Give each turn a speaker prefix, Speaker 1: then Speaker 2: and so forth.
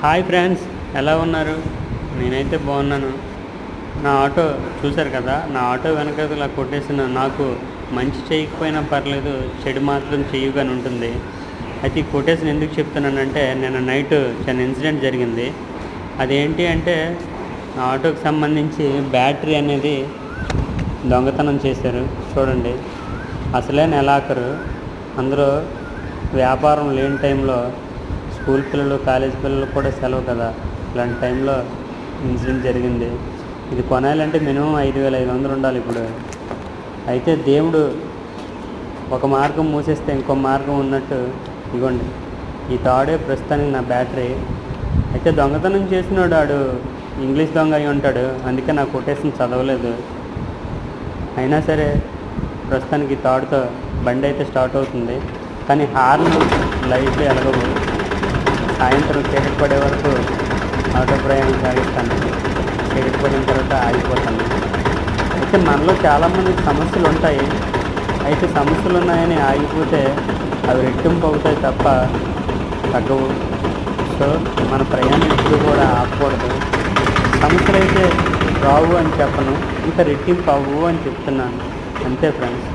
Speaker 1: Hi friends ఎలా ఉన్నారు? నేనైతే బాగున్నాను. నా ఆటో చూశారు కదా నా ఆటో వెనక ఇలా కొట్టేసిన నాకు మంచి చేయకపోయినా పర్లేదు చెడు మాత్రం చేయుగానే ఉంటుంది. అయితే ఈ కొటేషన్ ఎందుకు చెప్తున్నానంటే నిన్న నైట్ చిన్న ఇన్సిడెంట్ జరిగింది. అదేంటి అంటే నా ఆటోకి సంబంధించి బ్యాటరీ అనేది దొంగతనం చేశారు. చూడండి అసలే నెలాఖరు. అందులో వ్యాపారం లేని టైంలో స్కూల్ పిల్లలు కాలేజ్ పిల్లలు కూడా సెలవు కదా. ఇలాంటి టైంలో ఇన్సిడెంట్ జరిగింది. ఇది కొనాలంటే మినిమం ఐదు వేల ఐదు వందలు ఉండాలి ఇప్పుడు. అయితే దేవుడు ఒక మార్గం మూసేస్తే ఇంకో మార్గం ఉన్నట్టు ఇగోండి. ఈ తాడే ప్రస్తుతానికి నా బ్యాటరీ. అయితే దొంగతనం చేసినాడు ఆడు ఇంగ్లీష్ దొంగ అయి ఉంటాడు. అందుకే నా కొటేషన్ చదవలేదు. అయినా సరే ప్రస్తుతానికి ఈ తాడుతో బండి అయితే స్టార్ట్ అవుతుంది. కానీ హార్న్ లైట్లు ఎలగవు. సాయంత్రం చీకటి పడే వరకు ఆటో ప్రయాణం సాగిస్తాను. చీకటి పడిన తర్వాత ఆగిపోతాను. అయితే మనలో చాలామంది సమస్యలు ఉంటాయి. అయితే సమస్యలు ఉన్నాయని ఆగిపోతే అవి రెట్టింపు అవుతాయి తప్ప తగ్గవు. సో మన ప్రయాణం ఎప్పుడు కూడా ఆపకూడదు. సమస్యలు అయితే రావు అని చెప్పను. ఇంకా రెట్టింపు అవ్వు అని చెప్తున్నాను. అంతే ఫ్రెండ్స్.